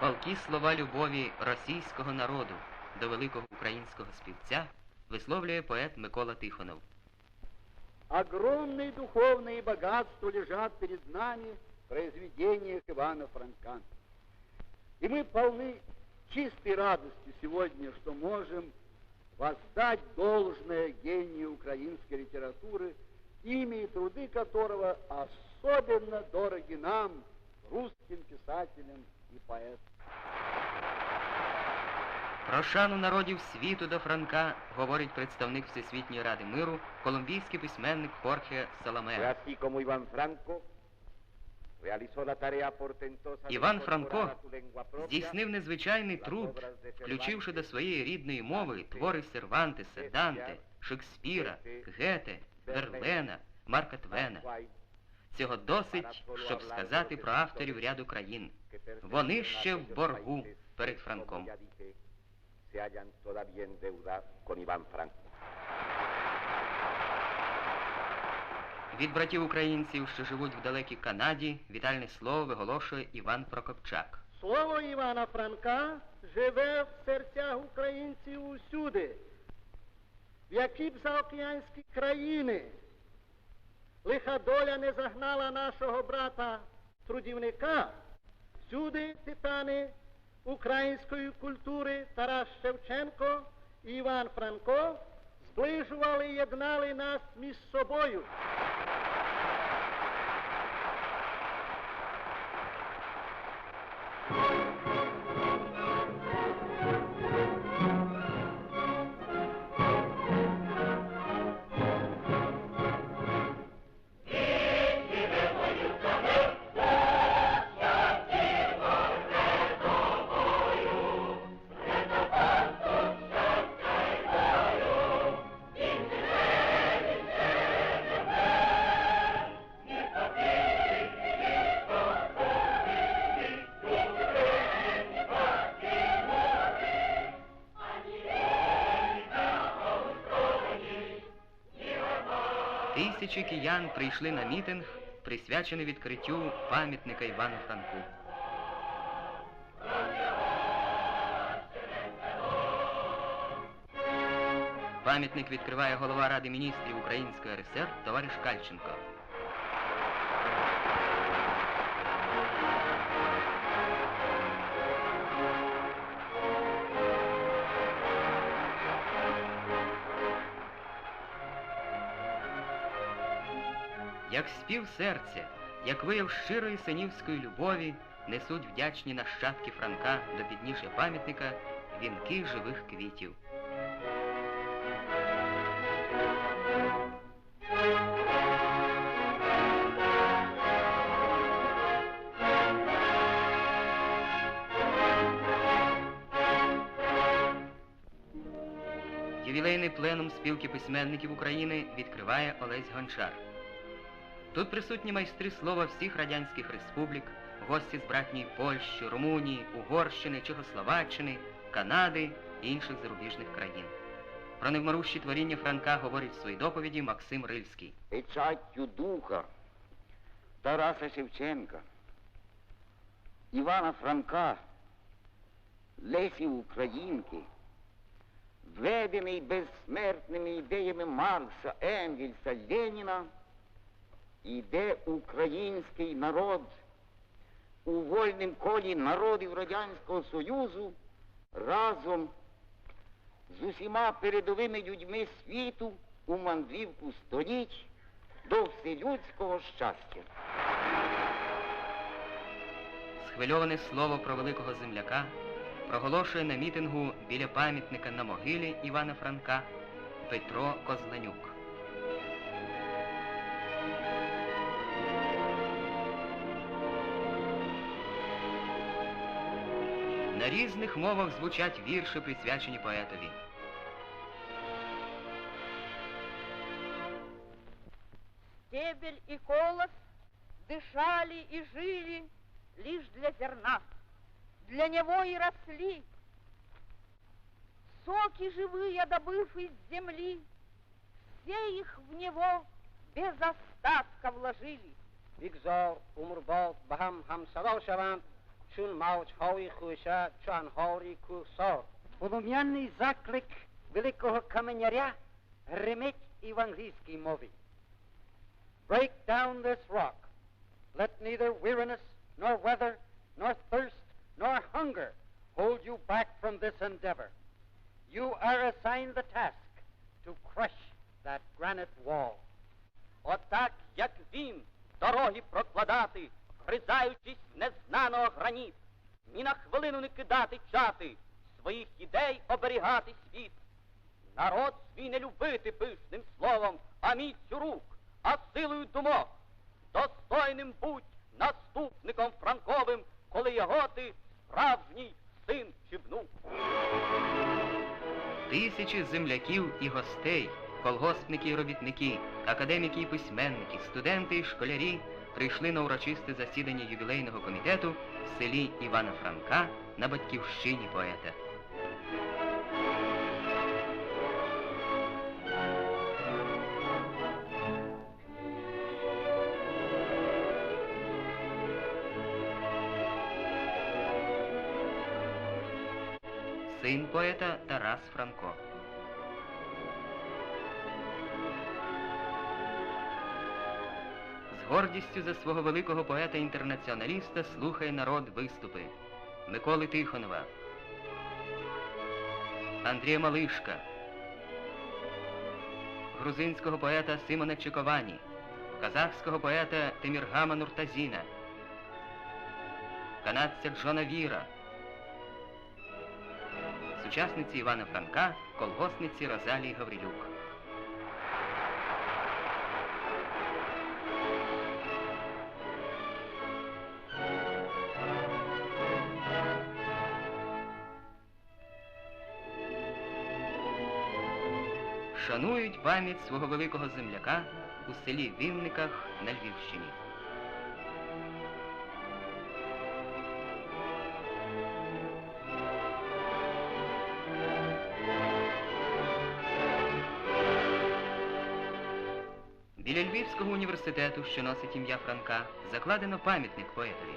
Палкі слова любові російського народу до великого українського співця висловлює поет Микола Тихонов. Огромные духовные богатства лежат перед нами в произведениях Ивана Франка. И мы полны чистой радости сегодня, что можем воздать должное гению украинской литературы, имя и труды которого особенно дороги нам, русским писателям и поэтам. Про шану народів світу до Франка говорить представник Всесвітньої ради миру, колумбійський письменник Хорхе de Іван Франко? Здійснив незвичайний труд, включивши до своєї рідної мови твори Сервантеса, Данте, Шекспіра, Гете, Верлена, Марка Твена. Цього досить, щоб сказати про авторів ряду країн. Вони ще в боргу перед Франком. Від братів українців, що живуть в далекій Канаді, вітальне слово виголошує Іван Прокопчак. Слово Івана Франка живе в серцях українців усюди, в які б заокеанські країни лиха доля не загнала нашого брата трудівника. Всюди титани української культури Тарас Шевченко і Іван Франко зближували і єднали нас між собою. Тисячі киян прийшли на мітинг, присвячений відкриттю пам'ятника Івану Франку. Пам'ятник відкриває голова Ради міністрів Української РСР товариш Кальченко. Як спів серця, як вияв щирої синівської любові, несуть вдячні нащадки Франка до підніжжя пам'ятника вінки живих квітів. Ювілейний пленум спілки письменників України відкриває Олесь Гончар. Тут присутні майстри слова всіх радянських республік, гості з братньої Польщі, Румунії, Угорщини, Чехословаччини, Канади і інших зарубіжних країн. Про невмирущі творіння Франка говорить в своїй доповіді Максим Рильський. печаттю духа Тараса Шевченка, Івана Франка, Лесі Українки, введений безсмертними ідеями Маркса, Енгельса, Леніна, іде український народ у вольним колі народів Радянського Союзу разом з усіма передовими людьми світу у мандрівку століть до вселюдського щастя. Схвильоване слово про великого земляка проголошує на мітингу біля пам'ятника на могилі Івана Франка Петро Козленюк. На різних мовах звучать вірші, присвячені поетові. Стебель и колос дышали и жили лишь для зерна. Для него и росли. Соки живые добыв из земли, все их в него без остатка вложили. Викзор, Умурболт, Бахам, Хамсаро, Шавант, همسرا شوند чун мауч хауї хуша, чан хаурі кусор. Полум'яний заклик великого каменяря гримить і в англійській мові. Break down this rock. Let neither weariness, nor weather, nor thirst, nor hunger hold you back from this endeavor. You are assigned the task to crush that granite wall. Отак, як він, дороги прокладати, вгризаючись незнаного граніт, ні на хвилину не кидати чати, своїх ідей оберігати світ. Народ свій не любити пишним словом, а міцю рук, а силою думок. Достойним будь наступником Франковим, коли його ти справжній син чи внук. Тисячі земляків і гостей, колгоспники і робітники, академіки і письменники, студенти і школярі прийшли на урочисте засідання ювілейного комітету в селі Івана Франка на батьківщині поета. Син поета Тарас Франко. Гордістю за свого великого поета-інтернаціоналіста слухає народ виступи. Миколи Тихонова, Андрія Малишка, грузинського поета Симона Чековані, казахського поета Теміргама Нуртазіна, канадця Джона Віра, сучасниці Івана Франка, колгосниці Розалії Гаврилюк. Шанують пам'ять свого великого земляка у селі Вінниках на Львівщині. Біля Львівського університету, що носить ім'я Франка, закладено пам'ятник поетові.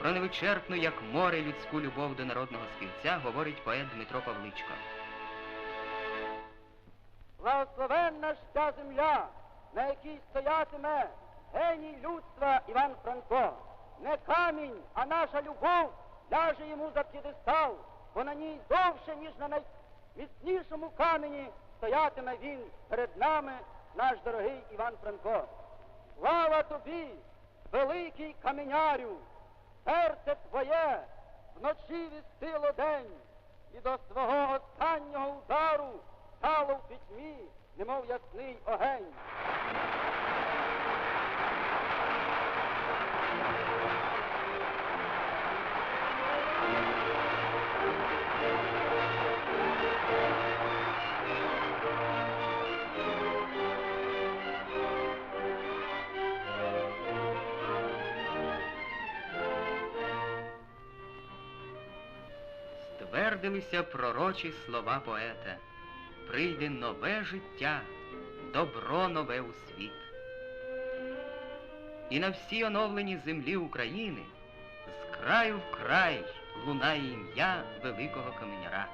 Про невичерпну, як море, людську любов до народного співця говорить поет Дмитро Павличко. Благословенна ж ця земля, на якій стоятиме геній людства Іван Франко. Не камінь, а наша любов ляже йому за п'єдестал, бо на ній довше, ніж на найміцнішому камені стоятиме він перед нами, наш дорогий Іван Франко. Слава тобі, великий каменярю, серце твоє вночі вістило день, і до свого останнього немов ясний огень. Ствердилися пророчі слова поета. Прийде нове життя, добро нове у світ. І на всій оновленій землі України з краю в край лунає ім'я великого каменяра.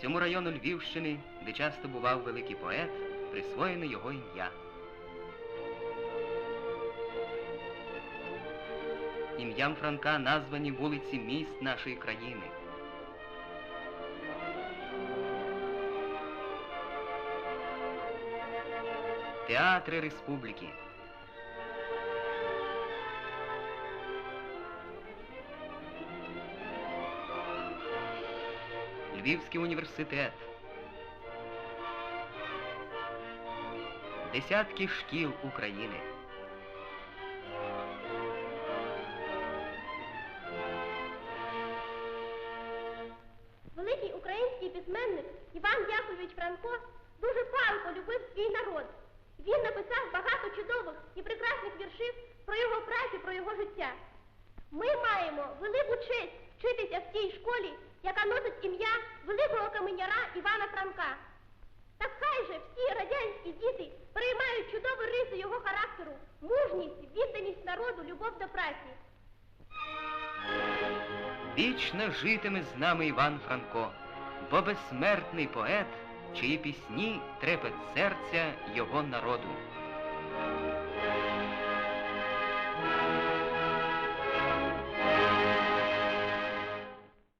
Цьому району Львівщини, де часто бував великий поет, присвоєно його ім'я. Ім'ям Франка названі вулиці міст нашої країни. Театри республіки. Львівський університет. Десятки шкіл України. Він написав багато чудових і прекрасних віршів про його працю, про його життя. Ми маємо велику честь вчитися в тій школі, яка носить ім'я великого каменяра Івана Франка. Так хай же всі радянські діти переймають чудові риси його характеру, мужність, відданість народу любов до праці. Вічно житиме з нами Іван Франко, бо безсмертний поет, чиї пісні трепет серця його народу.